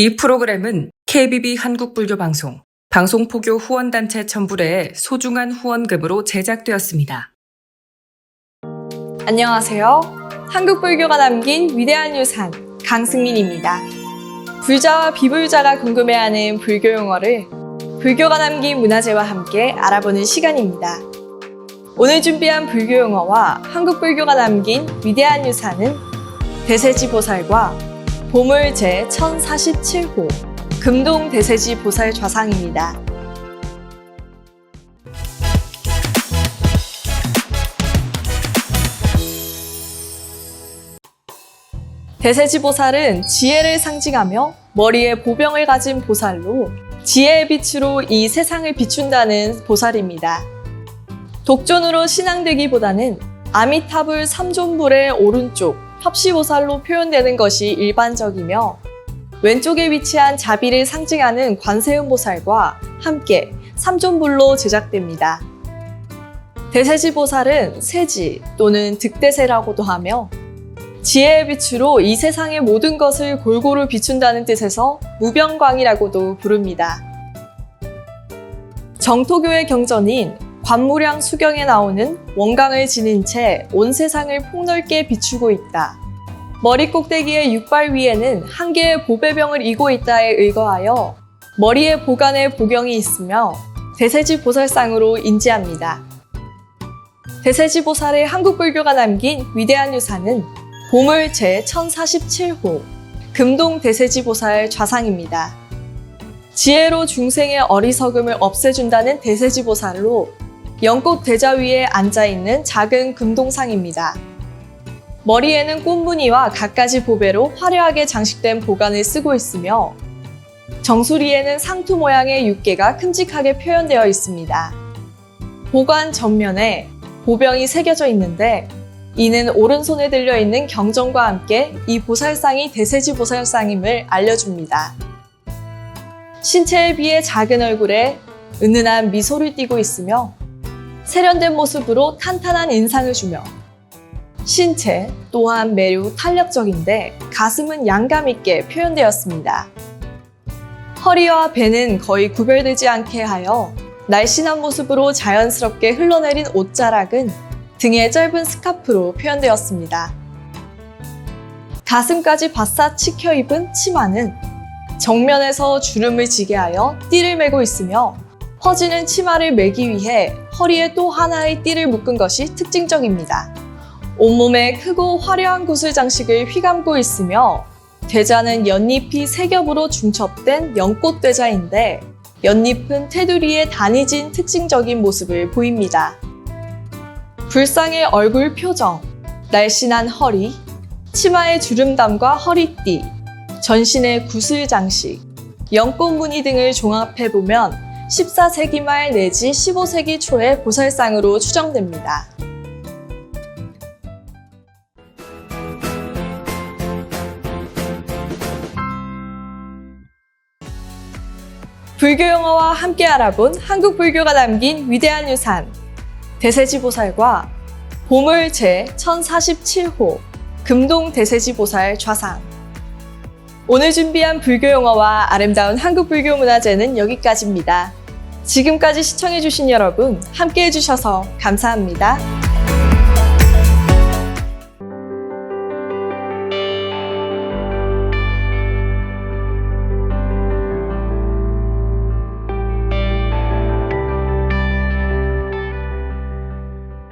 이 프로그램은 KBB 한국불교방송, 방송포교 후원단체 첨부래의 소중한 후원금으로 제작되었습니다. 안녕하세요. 한국불교가 남긴 위대한 유산 강승민입니다. 불자와 비불자가 궁금해하는 불교 용어를 불교가 남긴 문화재와 함께 알아보는 시간입니다. 오늘 준비한 불교 용어와 한국 불교가 남긴 위대한 유산은 대세지 보살과 보물 제 1047호 금동 대세지 보살 좌상입니다. 대세지 보살은 지혜를 상징하며 머리에 보병을 가진 보살로 지혜의 빛으로 이 세상을 비춘다는 보살입니다. 독존으로 신앙되기보다는 아미타불 삼존불의 오른쪽 협시보살로 표현되는 것이 일반적이며 왼쪽에 위치한 자비를 상징하는 관세음보살과 함께 삼존불로 제작됩니다. 대세지 보살은 세지 또는 득대세라고도 하며 지혜의 빛으로 이 세상의 모든 것을 골고루 비춘다는 뜻에서 무병광이라고도 부릅니다. 정토교의 경전인 관무량 수경에 나오는 원광을 지닌 채 온 세상을 폭넓게 비추고 있다. 머리 꼭대기의 육발 위에는 한 개의 보배병을 이고 있다에 의거하여 머리에 보관에 보경이 있으며 대세지 보살상으로 인지합니다. 대세지 보살의 한국 불교가 남긴 위대한 유산은 보물 제 1047호 금동 대세지 보살 좌상입니다. 지혜로 중생의 어리석음을 없애준다는 대세지 보살로 연꽃 대자 위에 앉아 있는 작은 금동상입니다. 머리에는 꽃무늬와 갖가지 보배로 화려하게 장식된 보관을 쓰고 있으며 정수리에는 상투 모양의 육개가 큼직하게 표현되어 있습니다. 보관 전면에 보병이 새겨져 있는데 이는 오른손에 들려 있는 경전과 함께 이 보살상이 대세지 보살상임을 알려줍니다. 신체에 비해 작은 얼굴에 은은한 미소를 띠고 있으며 세련된 모습으로 탄탄한 인상을 주며 신체 또한 매우 탄력적인데 가슴은 양감 있게 표현되었습니다. 허리와 배는 거의 구별되지 않게 하여 날씬한 모습으로 자연스럽게 흘러내린 옷자락은 등에 짧은 스카프로 표현되었습니다. 가슴까지 바싹 치켜 입은 치마는 정면에서 주름을 지게 하여 띠를 메고 있으며 퍼지는 치마를 매기 위해 허리에 또 하나의 띠를 묶은 것이 특징적입니다. 온몸에 크고 화려한 구슬 장식을 휘감고 있으며 대자는 연잎이 세 겹으로 중첩된 연꽃 대자인데 연잎은 테두리에 단이 진 특징적인 모습을 보입니다. 불상의 얼굴 표정, 날씬한 허리, 치마의 주름담과 허리띠, 전신의 구슬 장식, 연꽃 무늬 등을 종합해 보면 14세기 말 내지 15세기 초의 보살상으로 추정됩니다. 불교 용어와 함께 알아본 한국 불교가 남긴 위대한 유산 대세지 보살과 보물 제 1047호 금동 대세지 보살 좌상 오늘 준비한 불교 용어와 아름다운 한국 불교 문화재는 여기까지입니다. 지금까지 시청해주신 여러분 함께 해주셔서 감사합니다.